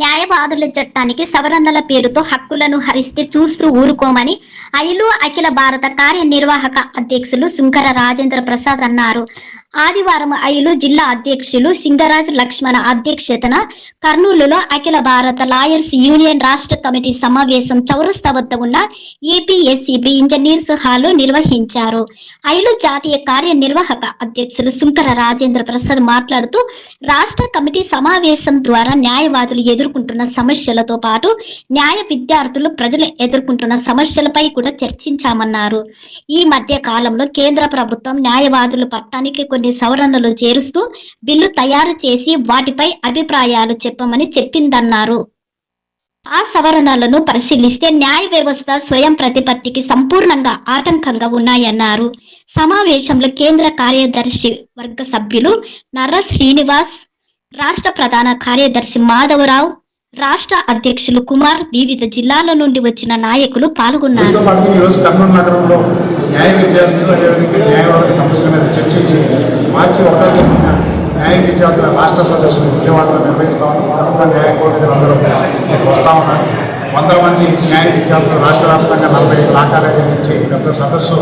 న్యాయవాదుల చట్టానికి సవరణల పేరుతో హక్కులను హరిస్తే చూస్తూ ఊరుకోమని ఐలు అఖిల భారత కార్యనిర్వాహక అధ్యక్షులు శుంకర రాజేంద్ర ప్రసాద్ అన్నారు. ఆదివారం ఐలు జిల్లా అధ్యక్షులు సింగరాజు లక్ష్మణ అధ్యక్షతన కర్నూలులో అఖిల భారత లాయర్స్ యూనియన్ రాష్ట్ర కమిటీ సమావేశం చౌరస్తా వద్ద ఉన్న ఏపీఎస్సిబి ఇంజనీర్స్ హాల్ నిర్వహించారు. ఐలు జాతీయ కార్యనిర్వాహక అధ్యక్షులు శుంకర రాజేంద్ర ప్రసాద్ మాట్లాడుతూ రాష్ట్ర కమిటీ సమావేశం ద్వారా న్యాయవాదులు ఎదురు ఎదుర్కొంటున్న సమస్యలతో పాటు న్యాయ విద్యార్థులు ప్రజలు ఎదుర్కొంటున్న సమస్యలపై కూడా చర్చించామన్నారు. ఈ మధ్య కాలంలో కేంద్ర ప్రభుత్వం న్యాయవాదుల పట్టానికి కొన్ని సవరణలు చేరుస్తూ బిల్లు తయారు చేసి వాటిపై అభిప్రాయాలు చెప్పమని చెప్పిందన్నారు. ఆ సవరణలను పరిశీలిస్తే న్యాయ వ్యవస్థ స్వయం ప్రతిపత్తికి సంపూర్ణంగా ఆటంకంగా ఉన్నాయన్నారు. సమావేశంలో కేంద్ర కార్యదర్శి వర్గ సభ్యులు నర్ర శ్రీనివాస్ రాష్ట్ర ప్రధాన కార్యదర్శి మాధవరావు రాష్ట్ర అధ్యక్షులు కుమార్ వివిధ జిల్లాల నుండి వచ్చిన నాయకులు పాల్గొన్నారు. ఈరోజు కర్నూలు నగరంలో న్యాయ విద్యార్థులు అదేవిధంగా న్యాయవాదుల సమస్యల మీద చర్చించి మార్చి ఒకటో తేదీన న్యాయ విద్యార్థుల రాష్ట్ర సదస్సును విజయవాడలో నిర్వహిస్తా ఉన్నాం. కనుక న్యాయ కోరికలు అందరూ ఇక్కడికి వస్తూ ఉన్నారు. వందల మంది న్యాయ విద్యార్థులు రాష్ట్ర వ్యాప్తంగా నలభై ఐదు లా కాలేజీల నుంచి పెద్ద సదస్సు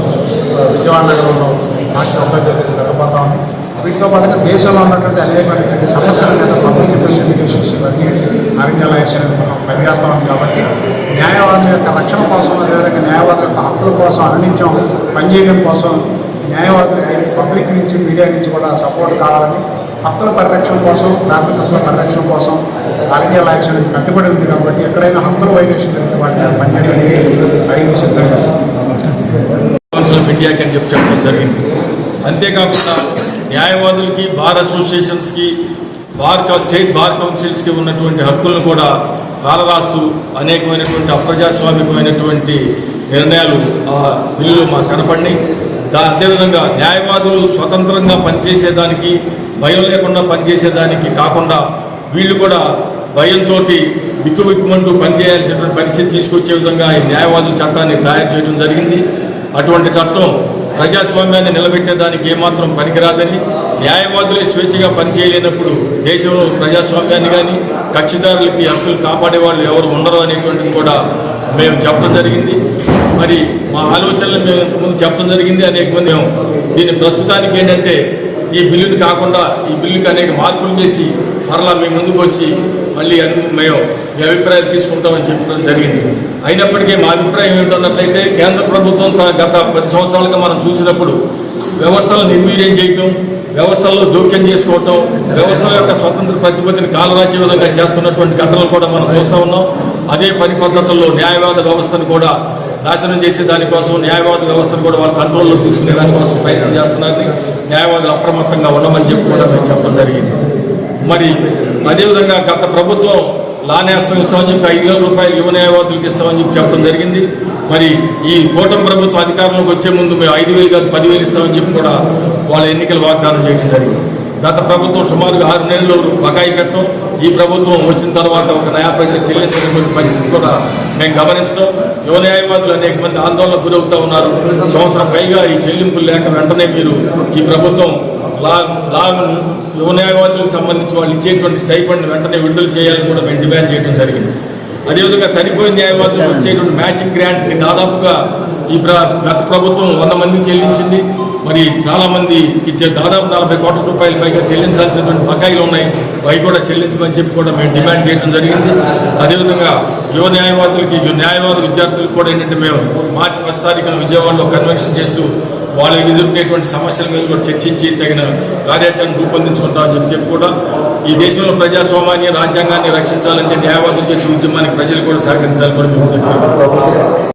విజయవాడ నగరంలో మార్చి ఒకటో తేదీన జరగబోతా ఉంది. వీటితో పాటుగా దేశంలో ఉన్నటువంటి అనేకమైనటువంటి సమస్యల మీద పబ్లిక్ ఇన్వెస్టిగేషన్స్ ఇవన్నీ అరణ్య లాయర్స్ మనం పనిచేస్తా ఉంది కాబట్టి న్యాయవాదుల యొక్క రక్షణ కోసం అదేవిధంగా న్యాయవాదుల యొక్క హక్కుల కోసం అనునిత్యం పనిచేయడం కోసం న్యాయవాదులకి పబ్లిక్ నుంచి మీడియా నుంచి కూడా సపోర్ట్ కావాలని హక్కుల పరిరక్షణ కోసం కార్మిక హక్కుల పరిరక్షణ కోసం అరణ్య లాయర్స్ అనేది కట్టుబడి ఉంది కాబట్టి ఎక్కడైనా హక్కుల వైలేషన్ జరిగితే వాటి పనిచేయడానికి ఐదు సిద్ధంగా కౌన్సిల్ ఆఫ్ ఇండియాకి అని చెప్పి చెప్పడం జరిగింది. అంతేకాకుండా న్యాయవాదులకి బార్ అసోసియేషన్స్కి బార్ స్టేట్ బార్ కౌన్సిల్స్కి ఉన్నటువంటి హక్కులను కూడా కాలరాస్తూ అనేకమైనటువంటి అప్రజాస్వామికమైనటువంటి నిర్ణయాలు ఆ బిల్లులు మాకు కనపడినాయి. దా అదేవిధంగా న్యాయవాదులు స్వతంత్రంగా పనిచేసేదానికి భయం లేకుండా పనిచేసేదానికి కాకుండా వీళ్ళు కూడా భయంతో బిక్కు బిక్కుమంటూ పనిచేయాల్సినటువంటి పరిస్థితి తీసుకొచ్చే విధంగా ఈ న్యాయవాదుల చట్టాన్ని తయారు చేయడం జరిగింది. అటువంటి చట్టం ప్రజాస్వామ్యాన్ని నిలబెట్టేదానికి ఏమాత్రం పనికిరాదని న్యాయవాదులే స్వేచ్ఛగా పనిచేయలేనప్పుడు దేశంలో ప్రజాస్వామ్యాన్ని కానీ కక్షిదారులకి హక్కులు కాపాడే వాళ్ళు ఎవరు ఉండరు అనేటువంటిది కూడా మేము చెప్పడం జరిగింది. మరి మా ఆలోచనలు మేము ఇంతకుముందు చెప్పడం జరిగింది. అనేక మంది మేము దీని ప్రస్తుతానికి ఏంటంటే ఈ బిల్లుని కాకుండా ఈ బిల్లుకి అనేక మార్పులు చేసి మరలా మేము ముందుకు వచ్చి మళ్ళీ మేము మీ అభిప్రాయాలు తీసుకుంటామని చెప్పడం జరిగింది. అయినప్పటికీ మా అభిప్రాయం ఏమిటన్నట్లయితే కేంద్ర ప్రభుత్వం గత పది సంవత్సరాలుగా మనం చూసినప్పుడు వ్యవస్థలను నిర్వీర్యం చేయటం వ్యవస్థల్లో జోక్యం చేసుకోవటం వ్యవస్థల యొక్క స్వతంత్ర ప్రతిపత్తిని కాలరాచే విధంగా చేస్తున్నటువంటి ఘటనలు కూడా మనం చూస్తూ ఉన్నాం. అదే పని పద్ధతుల్లో న్యాయవాద వ్యవస్థను కూడా నాశనం చేసే దానికోసం న్యాయవాద వ్యవస్థను కూడా వాళ్ళ కంట్రోల్లో తీసుకునే దానికోసం ప్రయత్నం చేస్తున్నది న్యాయవాదులు అప్రమత్తంగా ఉండమని చెప్పి కూడా మేము చెప్పడం జరిగింది. మరి అదేవిధంగా గత ప్రభుత్వం లా నేస్తం ఇస్తామని చెప్పి ఐదు వేల రూపాయలు యువ న్యాయవాదులకు ఇస్తామని చెప్పి చెప్పడం జరిగింది. మరి ఈ కూటమి ప్రభుత్వం అధికారంలోకి వచ్చే ముందు మేము ఐదు వేలు కాదు పదివేలు ఇస్తామని చెప్పి కూడా వాళ్ళ ఎన్నికలు వాగ్దానం చేయడం జరిగింది. గత ప్రభుత్వం సుమారుగా ఆరు నెలలు బకాయి పెట్టడం ఈ ప్రభుత్వం వచ్చిన తర్వాత ఒక నయా పైసా చెల్లించడం పరిస్థితి కూడా మేము గమనిస్తాం యువ న్యాయవాదులు అనేక మంది ఆందోళనకు గురవుతూ ఉన్నారు. సంవత్సరం పైగా ఈ చెల్లింపులు లేక వెంటనే మీరు ఈ ప్రభుత్వం లా లా యువ న్యాయవాదులకు సంబంధించి వాళ్ళు ఇచ్చేటువంటి స్టైఫండ్ వెంటనే విడుదల చేయాలని కూడా మేము డిమాండ్ చేయడం జరిగింది. అదేవిధంగా చనిపోయిన న్యాయవాదులకు వచ్చేటువంటి మ్యాచింగ్ గ్రాంట్ని దాదాపుగా ఈ ప్ర గత ప్రభుత్వం వంద మంది చెల్లించింది. మరి చాలా మంది ఇచ్చే దాదాపు నలభై కోట్ల రూపాయల పైగా చెల్లించాల్సినటువంటి బకాయిలు ఉన్నాయి. అవి కూడా చెల్లించమని చెప్పి కూడా మేము డిమాండ్ చేయడం జరిగింది. అదేవిధంగా యువ న్యాయవాదులకి న్యాయవాద విద్యార్థులకు కూడా ఏంటంటే మేము మార్చి ఫస్ట్ తారీఖున విజయవాడలో కన్వెన్షన్ చేస్తూ వాళ్ళు ఎదుర్కొనేటువంటి సమస్యల మీద కూడా చర్చించి తగిన కార్యాచరణ రూపొందించుకుంటామని చెప్పి చెప్పి కూడా ఈ దేశంలో ప్రజాస్వామ్యాన్ని రాజ్యాంగాన్ని రక్షించాలంటే న్యాయవాదులు చేసే ఉద్యమానికి ప్రజలు కూడా సహకరించాలని కూడా మేము